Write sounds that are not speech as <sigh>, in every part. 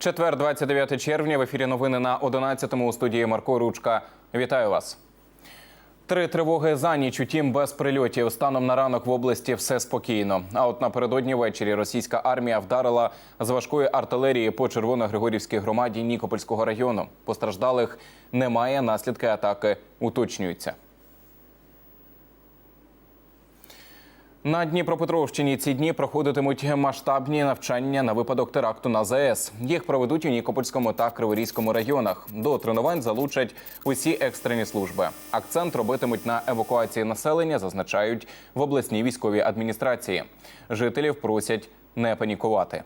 Четвер, 29 червня. В ефірі новини на 11-му у студії Марко Ручка. Вітаю вас. Три тривоги за ніч, утім без прильотів. Станом на ранок в області все спокійно. А от напередодні ввечері російська армія вдарила з важкої артилерії по Червоно-Григорівській громаді Нікопольського району. Постраждалих немає. Наслідки атаки уточнюються. На Дніпропетровщині ці дні проходитимуть масштабні навчання на випадок теракту на ЗАЕС. Їх проведуть у Нікопольському та Криворізькому районах. До тренувань залучать усі екстрені служби. Акцент робитимуть на евакуації населення, зазначають в обласній військовій адміністрації. Жителів просять не панікувати.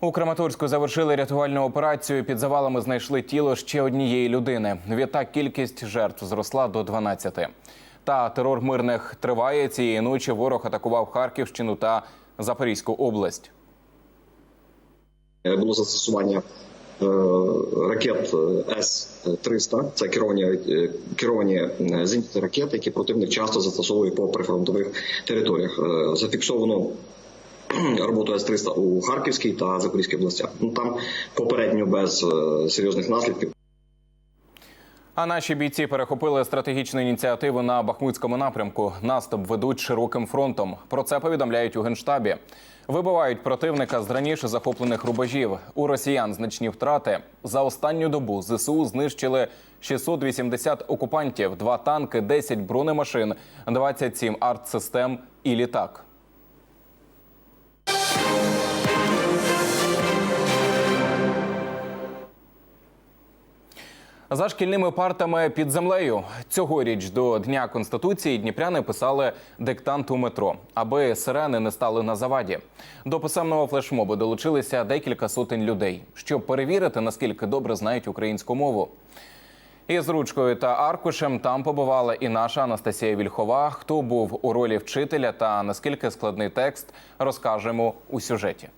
У Краматорську завершили рятувальну операцію. Під завалами знайшли тіло ще однієї людини. Відтак кількість жертв зросла до 12. Та терор мирних триває. Цієї ночі ворог атакував Харківщину та Запорізьку область. Було застосування е, ракет С-300. Це керовані, е, керовані е, зенітні ракети, які противник часто застосовує по прифронтових територіях. Е, Зафіксовано роботу С-300 у Харківській та Запорізькій областях. Ну там попередньо без е, серйозних наслідків. А наші бійці перехопили стратегічну ініціативу на Бахмутському напрямку. Наступ ведуть широким фронтом. Про це повідомляють у генштабі. Вибивають противника з раніше захоплених рубежів. У росіян значні втрати. За останню добу ЗСУ знищили 680 окупантів, два танки, 10 бронемашин, 27 артсистем і літак. За шкільними партами під землею цьогоріч до Дня Конституції дніпряни писали диктант у метро, аби сирени не стали на заваді. До писемного флешмобу долучилися декілька сотень людей, щоб перевірити, наскільки добре знають українську мову. Із ручкою та аркушем там побувала і наша Анастасія Вільхова. Хто був у ролі вчителя та наскільки складний текст, розкажемо у сюжеті.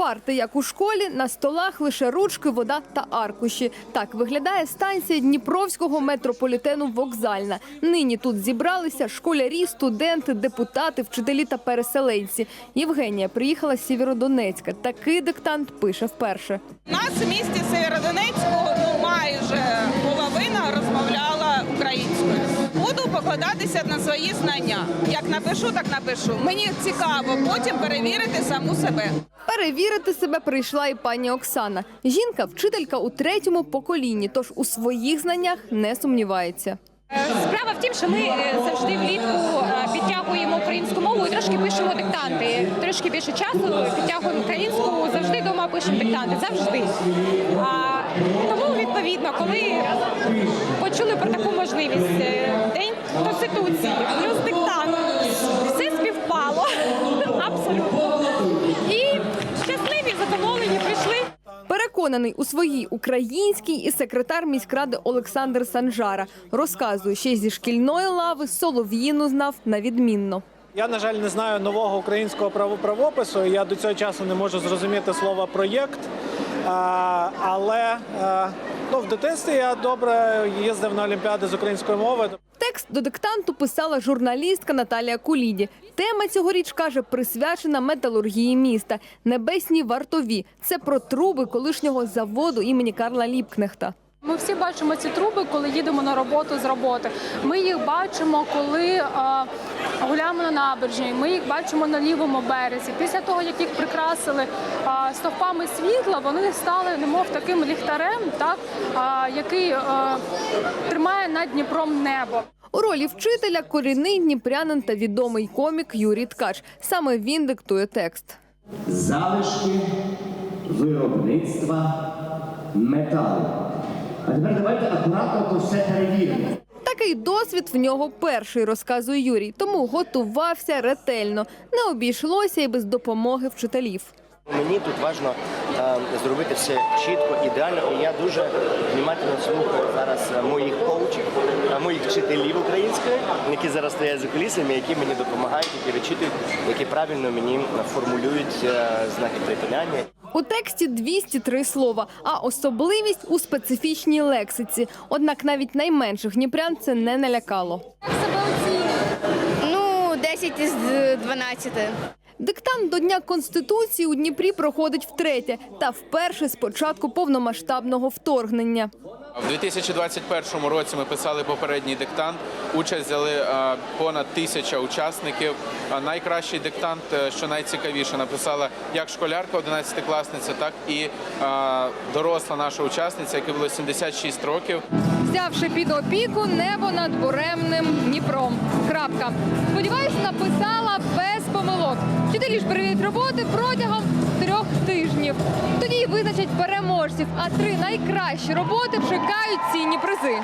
Парти, як у школі, на столах лише ручки, вода та аркуші. Так виглядає станція Дніпровського метрополітену Вокзальна. Нині тут зібралися школярі, студенти, депутати, вчителі та переселенці. Євгенія приїхала з Сєвєродонецька. Такий диктант пише вперше. У нас у місті Северодонецького ну майже половина розмовляла українською. Буду покладатися на свої знання. Як напишу, так напишу. Мені цікаво потім перевірити саму себе. Перевірити себе прийшла і пані Оксана. Жінка вчителька у третьому поколінні, тож у своїх знаннях не сумнівається. Справа в тім, що ми е, завжди влітку е, підтягуємо українську мову і трошки пишемо диктанти. Трошки більше часу підтягуємо українську, завжди вдома пишемо диктанти, завжди. А, тому, відповідно, коли почули про таку можливість е, День Конституції, плюс диктант, все співпало <laughs> абсолютно. Переконаний у своїй українській і секретар міськради Олександр Санжара розказує, ще зі шкільної лави солов'їну знав на відмінно. Я, на жаль, не знаю нового українського право- правопису. Я до цього часу не можу зрозуміти слово проєкт. Але е, ну, в дитинстві я добре їздив на олімпіади з української мови. Текст до диктанту писала журналістка Наталія Куліді. Тема цьогоріч каже присвячена металургії міста. Небесні вартові. Це про труби колишнього заводу імені Карла Ліпкнехта. Ми всі бачимо ці труби, коли їдемо на роботу з роботи. Ми їх бачимо, коли е, гуляємо на набережній. Ми їх бачимо на лівому березі. Після того, як їх прикрасили е, стовпами світла, вони стали немов таким ліхтарем, так е, який е, тримає над Дніпром небо. У ролі вчителя корінний дніпрянин та відомий комік Юрій Ткач. Саме він диктує текст. залишки виробництва металу. А тепер давайте акуратно то все перевіримо. Такий досвід в нього перший, розказує Юрій, тому готувався ретельно. Не обійшлося і без допомоги вчителів. Мені тут важливо зробити все чітко, ідеально. І я дуже внимательно слухаю зараз е, моїх коучів, е, моїх вчителів української, які зараз стоять за кулісами, які мені допомагають, які вичитують, які правильно мені формулюють е, знаки припиняння. У тексті 203 слова, а особливість у специфічній лексиці. Однак навіть найменших дніпрян це не налякало. Ну, 10 із 12. Диктант до Дня Конституції у Дніпрі проходить втретє та вперше з початку повномасштабного вторгнення. В 2021 році ми писали попередній диктант. Участь взяли понад тисяча учасників. Найкращий диктант, е, що найцікавіше, написала як школярка 11-класниця, так і доросла наша учасниця, якій було 76 років. Взявши під опіку небо над буремним Дніпром. Крапка. Сподіваюсь, написала без помилок. Вчителі ж перевірять роботи протягом трьох тижнів. Тоді й визначать переможців. А три найкращі роботи чекають цінні призи.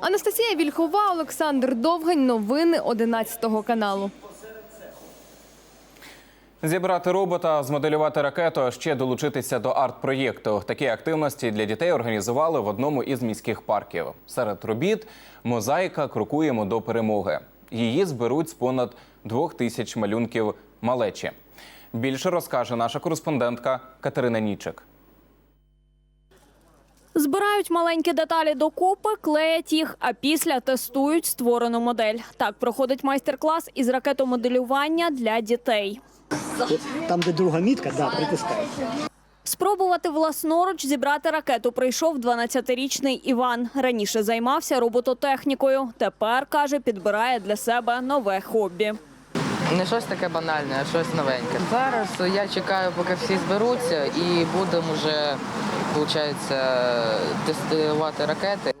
Анастасія Вільхова, Олександр Довгань. Новини 11 каналу. Зібрати робота, змоделювати ракету, а ще долучитися до арт-проєкту. Такі активності для дітей організували в одному із міських парків. Серед робіт мозаїка крокуємо до перемоги. Її зберуть з понад двох тисяч малюнків малечі. Більше розкаже наша кореспондентка Катерина Нічик. Збирають маленькі деталі докупи, клеять їх, а після тестують створену модель. Так проходить майстер-клас із ракетомоделювання для дітей. Там, де друга мітка, да, притискай. Спробувати власноруч зібрати ракету прийшов 12-річний Іван. Раніше займався робототехнікою. Тепер каже, підбирає для себе нове хобі. Не щось таке банальне, а щось новеньке. Зараз я чекаю, поки всі зберуться, і будемо вже, виходить, тестувати ракети.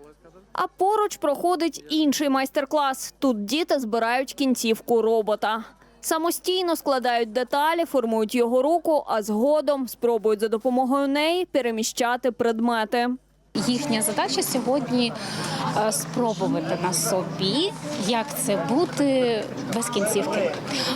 А поруч проходить інший майстер-клас. Тут діти збирають кінцівку робота. Самостійно складають деталі, формують його руку, а згодом спробують за допомогою неї переміщати предмети. Їхня задача сьогодні е, спробувати на собі, як це бути без кінцівки.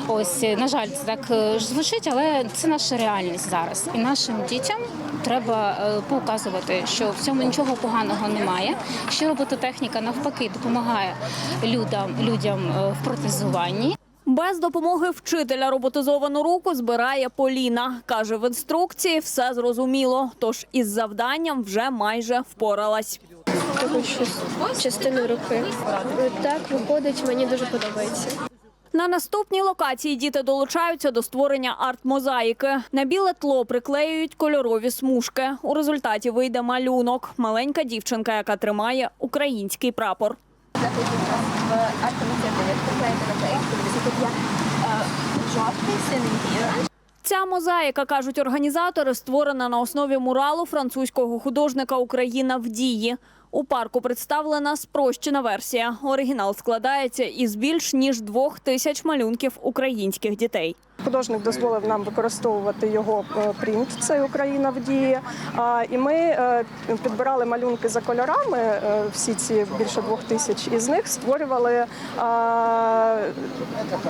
Ось е, на жаль, це так е, звучить, але це наша реальність зараз. І нашим дітям треба показувати, що в цьому нічого поганого немає. Що робототехніка навпаки допомагає людям, людям в протезуванні. Без допомоги вчителя роботизовану руку збирає Поліна. Каже, в інструкції все зрозуміло, тож із завданням вже майже впоралась. Частину руки. Так виходить, мені дуже подобається. На наступній локації діти долучаються до створення арт-мозаїки. На біле тло приклеюють кольорові смужки. У результаті вийде малюнок. Маленька дівчинка, яка тримає український прапор. Ця мозаїка, кажуть організатори, створена на основі муралу французького художника Україна в дії. У парку представлена спрощена версія. Оригінал складається із більш ніж двох тисяч малюнків українських дітей. Художник дозволив нам використовувати його е, принт. Це Україна в дії. І ми е, підбирали малюнки за кольорами. е, Всі ці більше двох тисяч із них створювали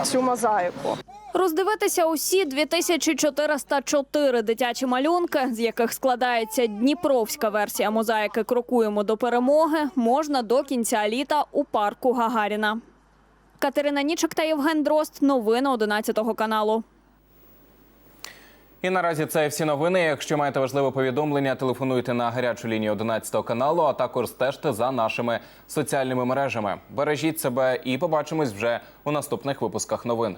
цю мозаїку. Роздивитися усі 2404 дитячі малюнки, з яких складається дніпровська версія мозаїки Крокуємо до перемоги, можна до кінця літа у парку Гагаріна. Катерина Нічик та Євген Дрозд. Новини 11 каналу. І наразі це всі новини. Якщо маєте важливе повідомлення, телефонуйте на гарячу лінію 11 каналу, а також стежте за нашими соціальними мережами. Бережіть себе і побачимось вже у наступних випусках новин.